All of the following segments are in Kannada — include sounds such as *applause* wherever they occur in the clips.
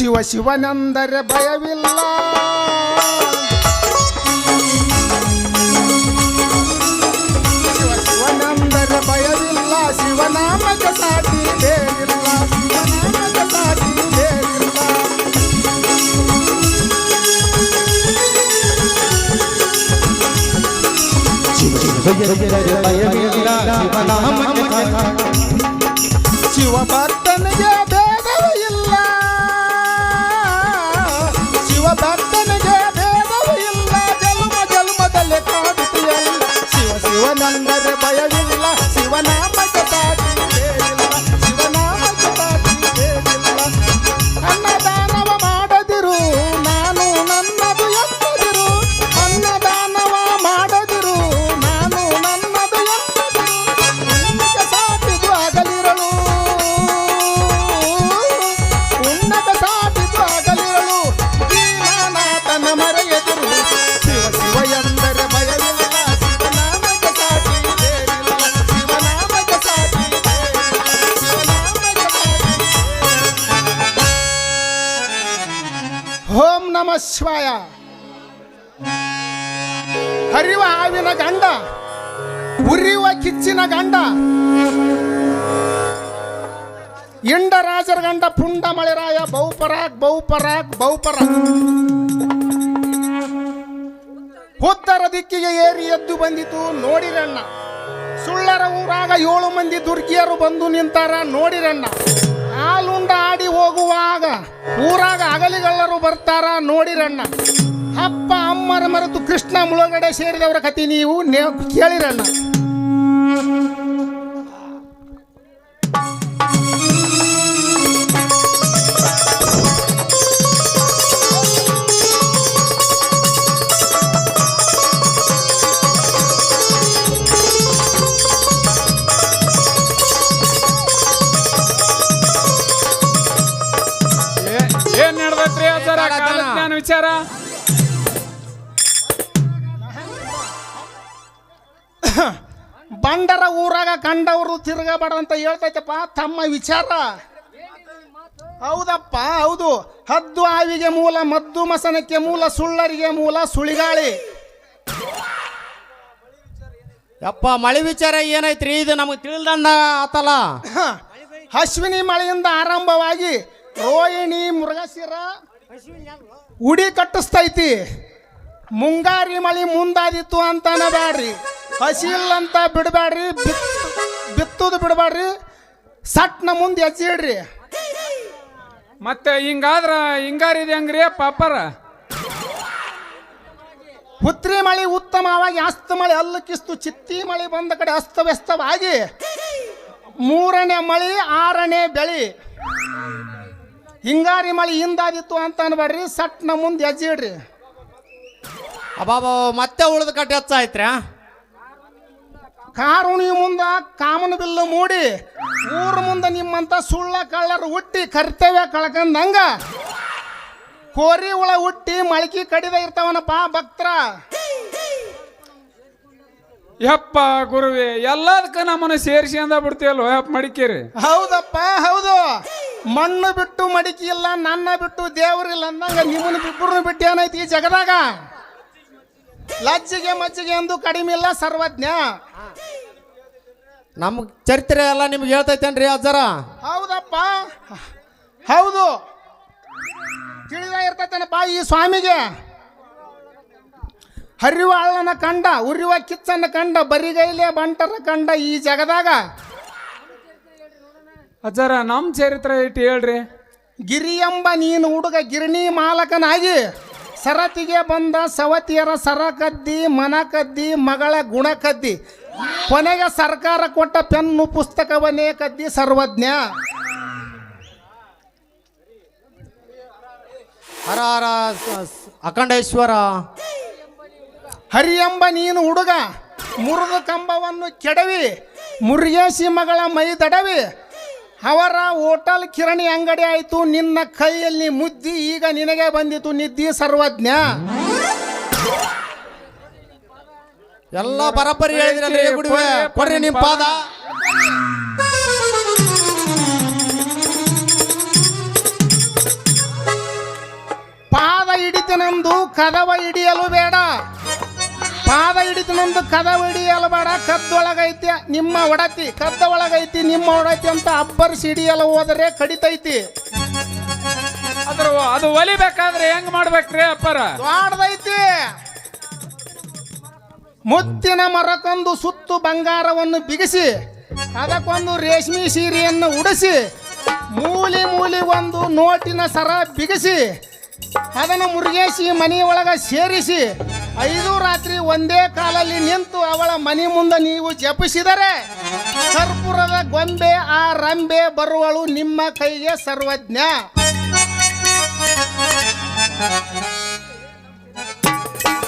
ಶಿವ ಶಿವನೆಂದರೆ ಭಯವಿಲ್ಲ. ಶಿವ ಶಿವನೆಂದರೆ ಭಯವಿಲ್ಲ. ಶಿವನಾಮಕ ಸಾಟಿ ಬೇರಿಲ್ಲ. ಶಿವನಾಮಕ ಸಾಟಿ ಬೇರಿಲ್ಲ. ಶಿವ ಭಕ್ತನಿಗೆ ಶಿವ ಭಕ್ತನಿಗೆ ಭೇದವೇ ಇಲ್ಲ. ಜನ್ಮ ಜನ್ಮದಲ್ಲಿ ಕಾಡುತ್ತೆಯಲ್ಲ. ಶಿವ ಶಿವನಂದರೆ ಭಯವಿಲ್ಲ. ಶಿವನಾಮಕ ರಾಜರ ಗಂಡ ಪುಂಡ ಮಳೆರಾಯ, ಬಹುಪರಾಗ್ ಬಹುಪರಾಗ್ ಬಹುಪರಾಗ್. ಉತ್ತರ ದಿಕ್ಕಿಗೆ ಏರಿ ಎದ್ದು ಬಂದಿತು, ನೋಡಿರಣ್ಣ. ಸುಳ್ಳರ ಊರಾಗ ಏಳು ಮಂದಿ ದುರ್ಗಿಯರು ಬಂದು ನಿಂತಾರ, ನೋಡಿರಣ್ಣ. ಹಾಲುಂಡ ಆಡಿ ಹೋಗುವಾಗ ಊರಾಗ ಅಗಲಿಗಳ್ಳರು ಬರ್ತಾರ, ನೋಡಿರಣ್ಣ. ಅಪ್ಪ, ಅಮ್ಮರ ಮರೆತು ಕೃಷ್ಣ ಮುಳುಗಡೆ ಸೇರಿದವರ ಕತಿ ನೀವು ಕೇಳಿರಣ್ಣ. ಕಂಡವರು ತಿರುಗಬೇಡ ಅಂತ ಹೇಳ್ತೈತಪ್ಪ ತಮ್ಮ ವಿಚಾರ. ಹೌದಪ್ಪ ಹೌದು. ಹದ್ದು ಆವಿಗೆ ಮೂಲ ಮದ್ದು ಮಸನಕ್ಕೆ ಮೂಲ ಸುಳ್ಳರಿಗೆ ಮೂಲ ಸುಳಿಗಾಳಿ. ಯಪ್ಪ ಮಳೆ ವಿಚಾರ ಏನೈತ್ರಿ? ಇದು ನಮಗೆ ತಿಳಿದಂದ ಆತಲ್ಲ. ಅಶ್ವಿನಿ ಮಳೆಯಿಂದ ಆರಂಭವಾಗಿ ರೋಹಿಣಿ ಮೃಗಶಿರ ಉಡಿ ಕಟ್ಟಿಸ್ತೈತಿ. ಮುಂಗಾರಿ ಮಳಿ ಮುಂದಾದಿತ್ತು ಅಂತ ಅನ್ನಬ್ಯಾಡ್ರಿ ಹಸಿ ಇಲ್ಲ ಅಂತ ಬಿಡಬೇಡ್ರಿ ಬಿತ್ತುದು ಬಿಡಬೇಡ್ರಿ ಸಟ್ನ ಮುಂದೆ ಹೆಜ್ಜೆ ಇಡ್ರಿ. ಮತ್ತೆ ಹಿಂಗಾದ್ರ ಹಿಂಗಾರಿದೆ ಹೆಂಗ್ರಿ ಪಾಪರ. ಪುತ್ರಿ ಮಳಿ ಉತ್ತಮವಾಗಿ ಅಸ್ತ ಮಳೆ ಅಲ್ಲಕ್ಕಿಸ್ತು ಚಿತ್ತಿ ಮಳೆ ಬಂದ ಕಡೆ ಅಸ್ತವ್ಯಸ್ತವಾಗಿ ಮೂರನೇ ಮಳಿ ಆರನೇ ಬೆಳಿ. ಹಿಂಗಾರಿ ಮಳಿ ಹಿಂದಾದಿತ್ತು ಅಂತ ಅನ್ಬೇಡ್ರಿ ಸಟ್ನ ಮುಂದೆ ಹೆಜ್ಜೆ ಇಡ್ರಿ. ಅಬಾಬಾ ಮತ್ತೆ ಉಳಿದ ಕಟ್ಟಿ ಹೆಚ್ಚಾಯ್ತ್ರ ಕಾರುಣಿ ಮುಂದ ಕಾಮನ ಬಿಲ್ಲು ಮೂಡಿ ಊರ ಮುಂದೆ ನಿಮ್ಮಂತ ಸುಳ್ಳ ಕಳ್ಳರು ಹುಟ್ಟಿ ಕರ್ತವ್ಯ ಕಳ್ಕಂದಂಗ. ಕೋರಿ ಹುಳ ಹುಟ್ಟಿ ಮಳಕಿ ಕಡಿದ ಇರ್ತಾವನಪ್ಪ ಭಕ್ತರ. ಯಪ್ಪ ಗುರುವೆ ಎಲ್ಲದಕ್ಕ ನಮ್ಮನ್ನ ಸೇರಿಸಿ ಅಂದ ಬಿಡ್ತೀವಲ್ವ ಯಪ್ಪ ಮಡಿಕೇರಿ? ಹೌದಪ್ಪ ಹೌದು. ಮಣ್ಣು ಬಿಟ್ಟು ಮಡಿಕೆ ಇಲ್ಲ ನನ್ನ ಬಿಟ್ಟು ದೇವರಿಲ್ಲ ಅಂದಂಗ ನಿಮ್ಮನ್ನ ಇಬ್ಬರನ್ನು ಬಿಟ್ಟು ಏನೈತಿ ಈ ಜಗದಾಗ? ಲಜ್ಜಿಗೆ ಮಜ್ಜಿಗೆ ಎಂದು ಕಡಿಮೆ ಇಲ್ಲ ಸರ್ವಜ್ಞ. ನಮ್ಗೆ ಚರಿತ್ರೆ ಎಲ್ಲ ನಿಮ್ಗೆ ಹೇಳ್ತೈತೇನ್ರಿ ಅಜ್ಜರ? ಹೌದಪ್ಪ. ಹೌದು. ತಿಳಿದ ಇರ್ತೈತೇನಪ್ಪ ಈ ಸ್ವಾಮಿಗೆ. ಹರಿವ ಅಳ್ಳನ ಕಂಡ ಉರಿಯುವ ಕಿಚ್ಚನ್ನ ಕಂಡ ಬರಿಗೈಲೆ ಬಂಟರ ಕಂಡ ಈ ಜಗದಾಗ. ಅಜ್ಜರ ನಮ್ಮ ಚರಿತ್ರೆ ಇಟ್ಟು ಹೇಳ್ರಿ. ಗಿರಿ ಎಂಬ ನೀನು ಹುಡುಗ ಗಿರಣಿ ಮಾಲಕನಾಗಿ. ಸರತಿಗೆ ಬಂದ ಸವತಿಯರ ಸರ ಕದ್ದಿ ಮನ ಕದ್ದಿ ಮಗಳ ಗುಣ ಕದ್ದಿ. ಕೊನೆಗೆ ಸರ್ಕಾರ ಕೊಟ್ಟ ಪೆನ್ನು ಪುಸ್ತಕವನ್ನೇ ಕದ್ದಿ ಸರ್ವಜ್ಞ. ಹರ ಹರ ಅಖಂಡೇಶ್ವರ. ಹರಿ ಎಂಬ ನೀನು ಹುಡುಗ ಮುರುಗ ಕಂಬವನ್ನು ಕೆಡವಿ ಮುರುಗೇಶಿ ಮಗಳ ಮೈ ದಡವಿ. ಅವರ ಹೋಟಲ್ ಕಿರಣಿ ಅಂಗಡಿ ಆಯಿತು. ನಿನ್ನ ಕೈಯಲ್ಲಿ ಮುದ್ದಿ ಈಗ ನಿನಗೆ ಬಂದಿತು. ನಿದ್ದಿ ಸರ್ವಜ್ಞ. ಎಲ್ಲ ಬರಬ್ಬರಿ ಹೇಳಿದ್ರಲ್ರಿ ಗುಡಿವೆ ಕೊಡ್ರಿ ಪಾದ. ಪಾದ ಹಿಡಿತನಂದು ಕದವ ಹಿಡಿಯಲು ಬೇಡ. ಪಾದ ಹಿಡಿತನಂದು ಕದ ಹಿಡಿಯಲು ಬೇಡ ಕದ್ದೊಳಗೈತಿ ನಿಮ್ಮ ಒಡತಿ ಕದ್ದ ಒಳಗೈತಿ ನಿಮ್ಮ ಒಡತಿ ಅಂತ ಅಬ್ಬರ್ ಸಿಡಿಯಲ್ಲ ಹೋದರೆ ಕಡಿತೈತಿ. ಅದ್ರ ಅದು ಒಲಿಬೇಕಾದ್ರೆ ಹೆಂಗ್ ಮಾಡ್ಬೇಕ್ರಿ ಅಪ್ಪರ? ದೊಡ್ಡದೈತಿ ಮುತ್ತಿನ ಮರಕೊಂದು ಸುತ್ತು ಬಂಗಾರವನ್ನು ಬಿಗಿಸಿ ಅದಕ್ಕೊಂದು ರೇಷ್ಮೆ ಸೀರೆಯನ್ನು ಉಡಿಸಿ ಮೂಲಿ ಮೂಲಿ ಒಂದು ನೋಟಿನ ಸರ ಬಿಗಿಸಿ ಅದನ್ನು ಮುರುಗೇಸಿ ಮನೆಯೊಳಗ ಸೇರಿಸಿ ಐದು ರಾತ್ರಿ ಒಂದೇ ಕಾಲಲ್ಲಿ ನಿಂತು ಅವಳ ಮನೆ ಮುಂದೆ ನೀವು ಜಪಿಸಿದರೆ ಕರ್ಪೂರದ ಗೊಂಬೆ ಆ ರಂಬೆ ಬರುವಳು ನಿಮ್ಮ ಕೈಗೆ ಸರ್ವಜ್ಞ.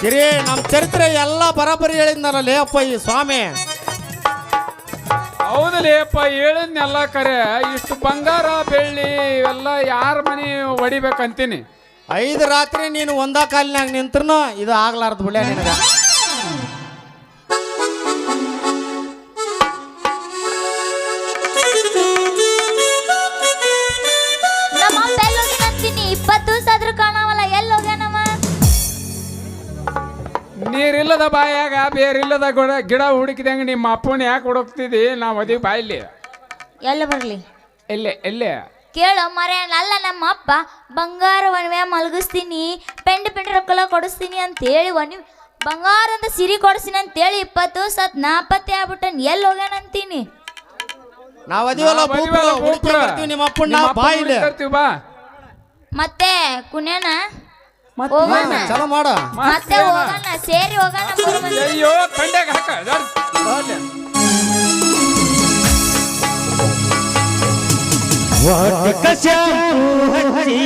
ಹಿರಿಯ ನಮ್ಮ ಚರಿತ್ರೆ ಎಲ್ಲ ಬರಬರಿ ಹೇಳಿದ್ನಲ್ಲ ಅಪ್ಪ ಈ ಸ್ವಾಮಿ. ಹೌದು ಅಪ್ಪ ಹೇಳಿದ್ನೆಲ್ಲ ಕರೆ. ಇಷ್ಟು ಬಂಗಾರ ಬೆಳ್ಳಿ ಇವೆಲ್ಲ ಯಾರ ಮನೆ ಹೊಡಿಬೇಕಂತೀನಿ? ಐದು ರಾತ್ರಿ ನೀನು ಒಂದ ಕಾಲಿನಾಗ ನಿಂತ್ರು ಇದು ಆಗ್ಲಾರ್ದು ಬಿಳಿಯ ನಿನಗೆ. ನೀರಿಲ್ಲದ ಬಾಯಾಗ ಬೇರಿಲ್ಲದ ಗಿಡ ಗಿಡ ಹುಡುಕಿದಂಗೆ ನಿಮ್ಮ ಅಪ್ಪನ ಯಾಕೆ ಹುಡುಕ್ತಿದಿ? ನಾವು ಅದಿ ಬಾಯಲ್ಲಿ. ಎಲ್ಲ ಬರಲಿ? ಎಲ್ಲೇ ಎಲ್ಲೇ ಕೇಳು ಮರೆ ಅಲ್ಲ ನಮ್ಮ ಅಪ್ಪ ಬಂಗಾರ ಒಣವೆ ಮಲಗಿಸ್ತೀನಿ ಪೆಂಡ್ ಪೆಂಡ್ ರೊಕ್ಕಲ ಕೊಡಿಸ್ತೀನಿ ಅಂತ ಹೇಳಿ ಬಂಗಾರ ಬಂಗಾರದ ಸಿರಿ ಕೊಡಿಸ್ತೀನಿ ಅಂತೇಳಿ ಇಪ್ಪತ್ತು ಸತ್ ನಾಪತ್ತೆ ಆಗ್ಬಿಟ್ಟನ್ ಎಲ್ಲಿ ಹೋಗ್ಯಾನಂತೀನಿ ನಾವ್ ಅದೀವಲ್ಲ ಬರ್ತೀವಿ ನಿಮ್ಮ ಅಪ್ಪಣ್ಣ ಬಾ. ಮತ್ತೆ ಕುಣ್ಯಾನ ಮತ್ತೆ ಹೋಗೋಣ. ಚಲೋ ಮಾಡ. ಮತ್ತೆ ಹೋಗೋಣ ಸೇರಿ ಹೋಗೋಣ ಅಯ್ಯೋ ಕಂಡ್ಯಾಗ ಹಾಕ ಜರ್. ಹೋಗ್ಲಿ.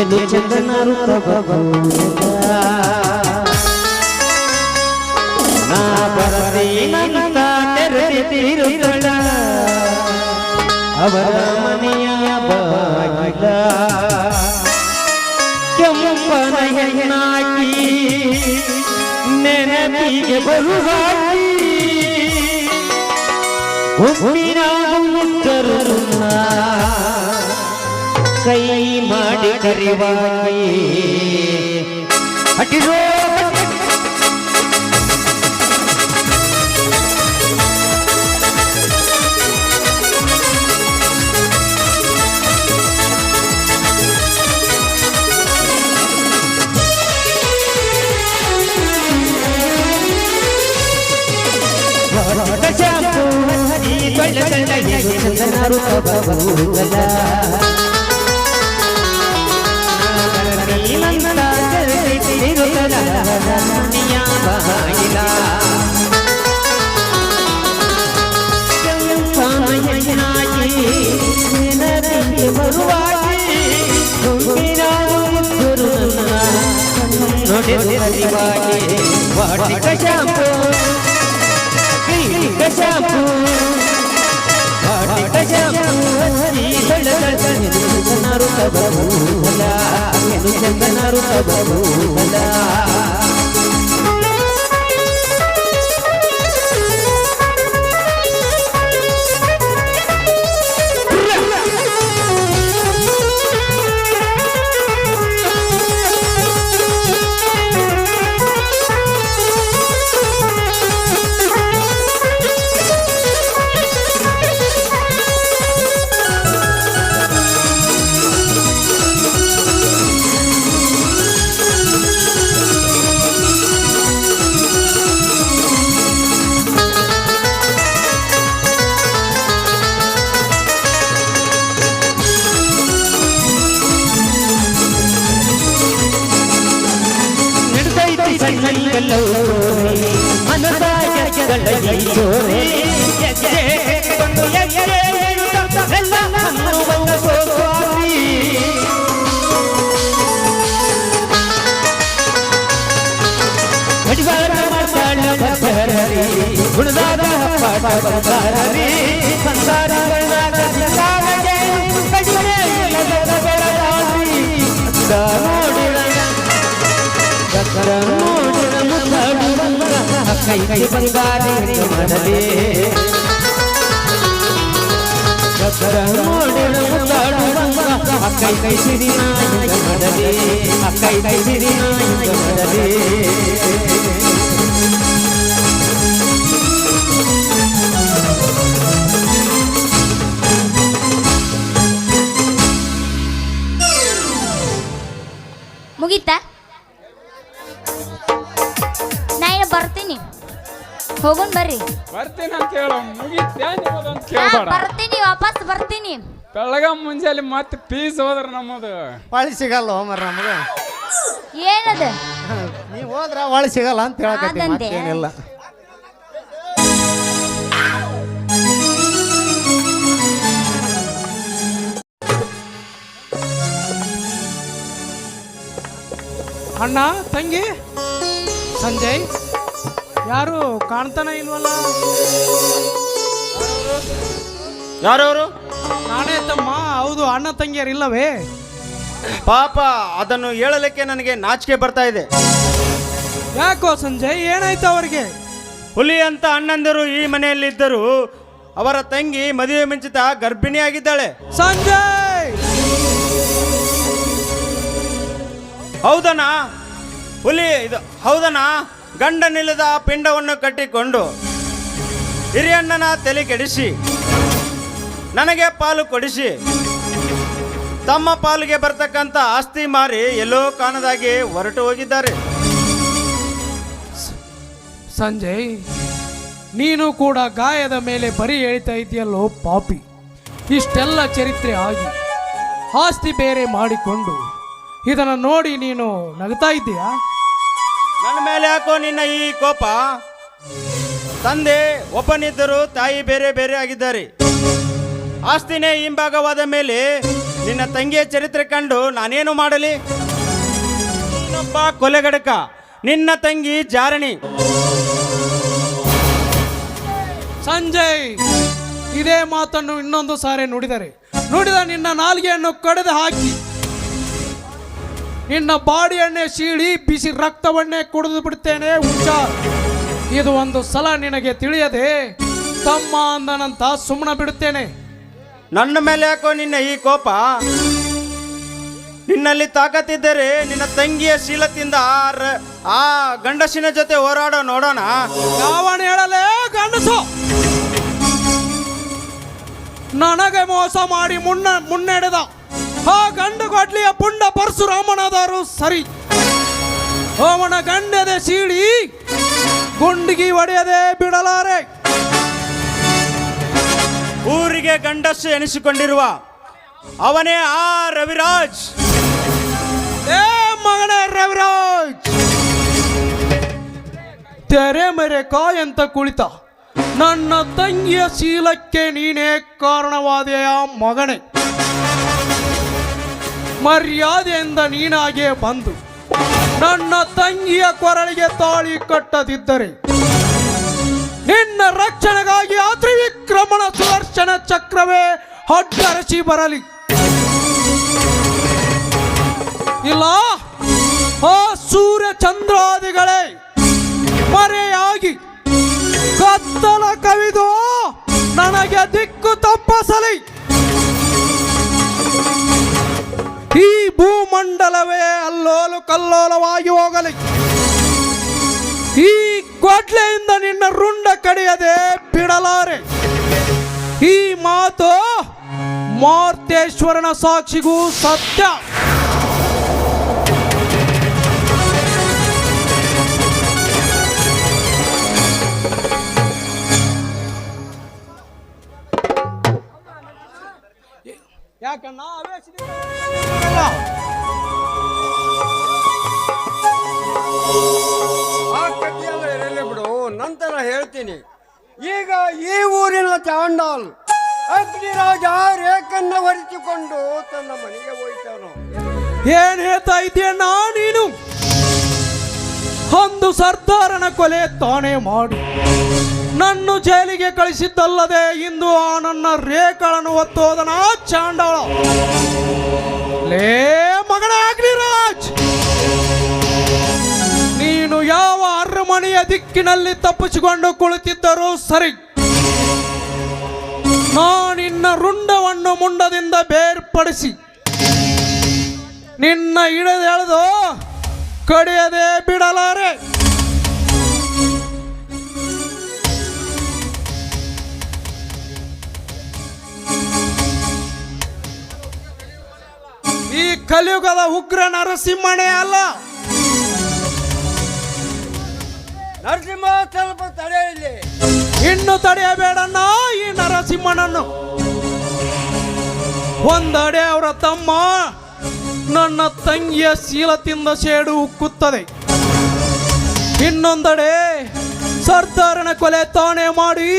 ಎದು ಚಂದನರು ನಾ ಬರದೇನಂತ ತೆರೆದಿರುತ್ತಳ ಅವರ ಮನೆಯ ಬಾಗಿಲ ಕೆಂಪನ ಹೆಣ್ಣಾಕಿ ನೆನಪಿಗೆ ಬರುವಾಗಿ ಹುಬ್ಬಿನ ಕೈ ಮಾಡಿ ಕರಿವಾಯಿ? ಹಟ್ಟಿರೋ ತೊಳ್ಳ ತೊಳ್ಳ ಚಂದನರು ತಬೂಗಲ ನೀನಂತ ಕರೆದಿರುತ್ತಲ ದುನಿಯಾ ಬಾಗಿಲ ಕೆಂಪಮಯನಾಗಿ ನೆನಪಿಗೆ ಬರುವಾಗಿ ತುಂಬಿನ ಮುತ್ತುರುನ ನುಡಿದು ಹರಿವಾಗಿ ವಾಟಿಕ ಶಾಂಪು ಕ್ರೀಡಿಕ ಶಾಂಪು పాట చెప్పు శ్రీధళ నరు తబ భూల నరు తబ భూ ನೋಡಿದ ಕಕ್ಕರ ನೋಡಿದ ಮುದ್ದಾಡುವಂಗ ಕೈ ಕೈ ಬಂಗಾರಿ ಮಾಡಲಿ ಕಕ್ಕರ ನೋಡಿದ ಮುದ್ದಾಡುವಂಗ ಅಕ್ಕೈ ಕೈ ಸಿರಿ ನಾಯಕ ಮದಲೇ ಅಕ್ಕೈ ಕೈ ಸಿರಿ ನಾಯಕ ಬರ್ರಿ. ಬರ್ತೀನಿ ಅಂತ ಹೇಳು. ಮುಗಿತ್ಯಾ ನಿಮ್ಮದು ಅಂತ ಹಾ, ಕೇಳ್ಬೇಡ. ಬರ್ತೀನಿ ವಾಪಸ್ ಬರ್ತೀನಿ. ಬೆಳಗ ಮುಂಜಾನೆ ಮತ್ತೆ ಪೀಸ್ ಹೋದ್ರ ನಮ್ಮದು. ಹೊಳಿ ಸಿಗಲ್ಲ ಹೋಮರ್ ನಮ್ದು ಏನದ? ನೀವು ಹೋದ್ರ ಹೊಳಿ ಸಿಗಲ್ಲ ಅಂತ ಹೇಳಕತ್ತಿ ಅದಂತೆ. ಮತ್ತೇನಿಲ್ಲ. ಅಣ್ಣ ತಂಗಿ ಸಂಜಯ್. ಯಾರು? ಕಾಣ್ತಾನೆ ಇಲ್ವಲ್ಲ? ಯಾರವರು ನಾನೇ ತಮ್ಮ. ಹೌದು ಅಣ್ಣ ತಂಗಿಯರು ಇಲ್ಲವೇ? ಪಾಪ ಅದನ್ನು ಹೇಳಲಿಕ್ಕೆ ನನಗೆ ನಾಚಿಕೆ ಬರ್ತಾ ಇದೆ. ಯಾಕೋ ಸಂಜಯ್ ಏನಾಯ್ತು ಅವರಿಗೆ? ಹುಲಿ ಅಂತ ಅಣ್ಣಂದಿರು ಈ ಮನೆಯಲ್ಲಿದ್ದರು ಅವರ ತಂಗಿ ಮದುವೆ ಮುಂಚಿತ ಗರ್ಭಿಣಿಯಾಗಿದ್ದಾಳೆ. ಸಂಜಯ್! ಹೌದನಾ ಹುಲಿ ಇದು ಹೌದನಾ ಗಂಡನಿಲ್ಲದ ಆ ಪಿಂಡವನ್ನು ಕಟ್ಟಿಕೊಂಡು ಹಿರಿಯಣ್ಣನ ತಲೆ ಕೆಡಿಸಿ ನನಗೆ ಪಾಲು ಕೊಡಿಸಿ ತಮ್ಮ ಪಾಲಿಗೆ ಬರ್ತಕ್ಕಂಥ ಆಸ್ತಿ ಮಾರಿ ಎಲ್ಲೋ ಕಾಣದಾಗಿ ಹೊರಟು ಹೋಗಿದ್ದಾರೆ. ಸಂಜಯ್, ನೀನು ಕೂಡ ಗಾಯದ ಮೇಲೆ ಬರಿ ಹೇಳ್ತಾ ಇದೆಯಲ್ಲೋ ಪಾಪಿ. ಇಷ್ಟೆಲ್ಲ ಚರಿತ್ರೆ ಆಗಿ ಆಸ್ತಿ ಬೇರೆ ಮಾಡಿಕೊಂಡು ಇದನ್ನು ನೋಡಿ ನೀನು ನಗ್ತಾ ಇದ್ದೀಯಾ? ನನ್ನ ಮೇಲೆ ಯಾಕೋ ನಿನ್ನ ಈ ಕೋಪ. ತಂದೆ, ಒಬ್ಬನಿದ್ದರು ತಾಯಿ ಬೇರೆ ಬೇರೆ ಆಗಿದ್ದಾರೆ. ಆಸ್ತಿನೇ ಹಿಂಭಾಗವಾದ ಮೇಲೆ ನಿನ್ನ ತಂಗಿಯ ಚರಿತ್ರೆ ಕಂಡು ನಾನೇನು ಮಾಡಲಿ? ನೀನೊಬ್ಬ ಕೊಲೆಗಡಕ ನಿನ್ನ ತಂಗಿ ಜಾರಣಿ. ಸಂಜಯ್, ಇದೇ ಮಾತನ್ನು ಇನ್ನೊಂದು ಸಾರಿ ನುಡಿದರೆ. ನುಡಿದ ನಿನ್ನ ನಾಲ್ಗೆಯನ್ನು ಕಡಿದು ಹಾಕಿ. ನಿನ್ನ ಬಾಡಿಯನ್ನೇ ಸೀಳಿ ಬಿಸಿ ರಕ್ತವನ್ನೇ ಕುಡಿದು ಬಿಡ್ತೇನೆ ಹುಷಾರ್ ಇದು ಒಂದು ಸಲ ನಿನಗೆ ತಿಳಿಯದೆ ತಮ್ಮ ಅಂದನಂತ ಸುಮ್ಮನ ಬಿಡುತ್ತೇನೆ. ನನ್ನ ಮೇಲೆ ಯಾಕೋ ನಿನ್ನ ಈ ಕೋಪ? ನಿನ್ನಲ್ಲಿ ತಾಕತ್ತಿದ್ದರೆ ನಿನ್ನ ತಂಗಿಯ ಆ ರ- ಆ ಗಂಡಸಿನ ಜೊತೆ ಹೋರಾಡೋ ನೋಡೋಣ. ಯಾವನ ಹೇಳಲೇ ಗಂಡಸು? ನನಗೆ ಮೋಸ ಮಾಡಿ ಮುನ್ನ ಮುನ್ನಡೆದ. ಆ ಗಂಡ ಕೊಡ್ಲಿಯ ಪುಂಡ ಪರಶುರಾಮನಾದರು ಸರಿ. ಅವನ ಗಂಡದೆ ಸೀಳಿ ಗುಂಡಿಗಿ ಒಡೆಯದೆ ಬಿಡಲಾರೆ. ಊರಿಗೆ ಗಂಡಸ್ಸು ಎನಿಸಿಕೊಂಡಿರುವ ಅವನೇ ಆ ರವಿರಾಜ್. ಏ ಮಗನೇ ರವಿರಾಜ್! ತೆರೆ ಮೆರೆ ಕಾಯಂತ ಕುಳಿತ ನನ್ನ ತಂಗಿಯ ಶೀಲಕ್ಕೆ ನೀನೇ ಕಾರಣವಾದೆಯ ಮಗನೇ? ಮರ್ಯಾದೆಯಿಂದ ನೀನಾಗೆ ಬಂದು ನನ್ನ ತಂಗಿಯ ಕೊರಳಿಗೆ ತಾಳಿ ಕಟ್ಟದಿದ್ದರೆ ನಿನ್ನ ರಕ್ಷಣೆಗಾಗಿ ಅತ್ರಿವಿಕ್ರಮಣ ಸುದರ್ಶನ ಚಕ್ರವೇ ಅಡ್ಡರಸಿ ಬರಲಿ. ಇಲ್ಲ, ಆ ಸೂರ್ಯ ಚಂದ್ರಾದಿಗಳೇ, ಮರೆಯಾಗಿ ಕತ್ತಲ ಕವಿದು ನನಗೆ ದಿಕ್ಕು ತಪ್ಪಿಸಲಿ. ಈ ಭೂಮಂಡಲವೇ ಅಲ್ಲೋಲು ಕಲ್ಲೋಲವಾಗಿ ಹೋಗಲಿ. ಈ ಕೊಡ್ಲೆಯಿಂದ ನಿನ್ನ ರುಂಡ ಕಡಿಯದೆ ಬಿಡಲಾರೆ. ಈ ಮಾತು ಮಾರ್ತೇಶ್ವರನ ಸಾಕ್ಷಿಗೂ ಸತ್ಯ. ಯಾಕಣ್ಣ ಬಿಡು ನಂತರ ಹೇಳ್ತೀನಿ ಈಗ ಈ ಊರಿನ ಚಾಂಡಾಲ್ ಅಗ್ನಿರಾಜ ರೇಖನ್ನ ಹೊರಿಸಿಕೊಂಡು ತನ್ನ ಮನೆಗೆ ಹೋಯ್ತಾನು ಏನ್ ಹೇಳ್ತಾ ಇದ್ದೀಯಣ್ಣ ನೀನು? ಒಂದು ಸರ್ದಾರನ ಕೊಲೆ ತಾನೇ ಮಾಡು. ನನ್ನ ಜೈಲಿಗೆ ಕಳಿಸಿದ್ದಲ್ಲದೆ ಇಂದು ಆ ನನ್ನ ರೇಖಳನ್ನು ಒತ್ತೋದನ ಚಾಂಡಾಳ. ಲೇ ಮಗನ ಅಗ್ನಿರಾಜ್! ನೀನು ಯಾವ ಅರಮನೆಯ ದಿಕ್ಕಿನಲ್ಲಿ ತಪ್ಪಿಸಿಕೊಂಡು ಕುಳಿತಿದ್ದರೂ ಸರಿ. ನಾನಿನ್ನ ರುಂಡವನ್ನು ಮುಂಡದಿಂದ ಬೇರ್ಪಡಿಸಿ. ನಿನ್ನ ಹಿಡಿದು ಎಳೆದು ಕಡಿಯದೆ ಬಿಡಲಾರೆ. ಈ ಕಲಿಯುಗದ ಉಗ್ರ ನರಸಿಂಹಣೆ ಅಲ್ಲ. ನರಸಿಂಹ ಸ್ವಲ್ಪ ತಡೆ ಇಲ್ಲಿ. ಇನ್ನು ತಡೆಯಬೇಡಣ್ಣ ಈ ನರಸಿಂಹನನ್ನು. ಒಂದಡೆ ಅವರ ತಮ್ಮ ನನ್ನ ತಂಗಿಯ ಶೀಲತಿಂದ ಸೇಡು ಉಕ್ಕುತ್ತದೆ. ಇನ್ನೊಂದಡೆ ಸರ್ದಾರನ ಕೊಲೆ ತಾಣೆ ಮಾಡಿ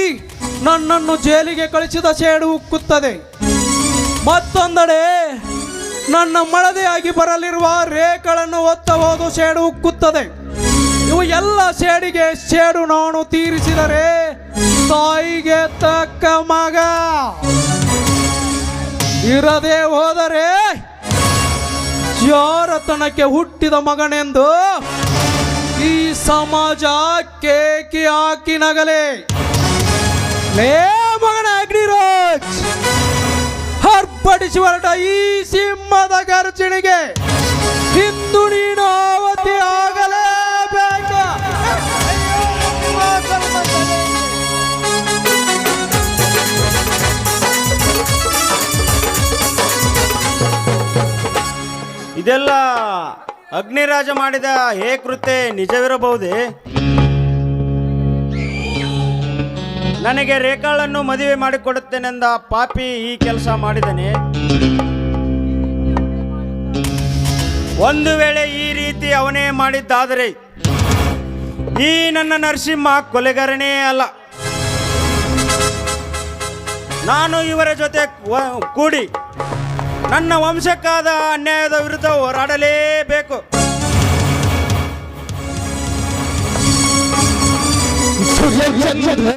ನನ್ನನ್ನು ಜೈಲಿಗೆ ಕಳಿಸಿದ ಸೇಡು ಉಕ್ಕುತ್ತದೆ. ಮತ್ತೊಂದೆಡೆ ನನ್ನ ಮಳದೆಯಾಗಿ ಬರಲಿರುವ ರೇಖೆಗಳನ್ನು ಒತ್ತಬಹುದು, ಸೇಡು ಉಕ್ಕುತ್ತದೆ. ಇವು ಎಲ್ಲ ಸೇಡಿಗೆ ಸೇಡು ನಾನು ತೀರಿಸಿದರೆ ತಾಯಿಗೆ ತಕ್ಕ ಮಗ. ಇರದೆ ಹೋದರೆ ಜಾರತನಕ್ಕೆ ಹುಟ್ಟಿದ ಮಗನೆಂದು ಈ ಸಮಾಜ ಕೇಕಿ ಹಾಕಿ ನಗಲೆ. ಲೇ ಮಗನ ಅಗ್ನಿರೋಜ್ ಹರ್ಪಡಿಸಿ ಹೊರಟ ಈ ಸಿಂಹದ ಗರ್ಜನೆಗೆ ಇಂದು ನೀನು ಆವತಿ ಆಗಲೇಬೇಕು. ಇದೆಲ್ಲ ಅಗ್ನಿರಾಜ ಮಾಡಿದ ಹೇ ಕೃತ್ಯ ನಿಜವಿರಬಹುದೇ? ನನಗೆ ರೇಖಾಳನ್ನು ಮದುವೆ ಮಾಡಿಕೊಡುತ್ತೇನೆಂದ ಪಾಪಿ ಈ ಕೆಲಸ ಮಾಡಿದನೆ. ಒಂದು ವೇಳೆ ಈ ರೀತಿ ಅವನೇ ಮಾಡಿದ್ದಾದರೆ ಈ ನನ್ನ ನರಸಿಂಹ ಕೊಲೆಗಾರನೇ ಅಲ್ಲ. ನಾನು ಇವರ ಜೊತೆ ಕೂಡಿ ನನ್ನ ವಂಶಕ್ಕಾದ ಅನ್ಯಾಯದ ವಿರುದ್ಧ ಹೋರಾಡಲೇಬೇಕು. *laughs* *laughs*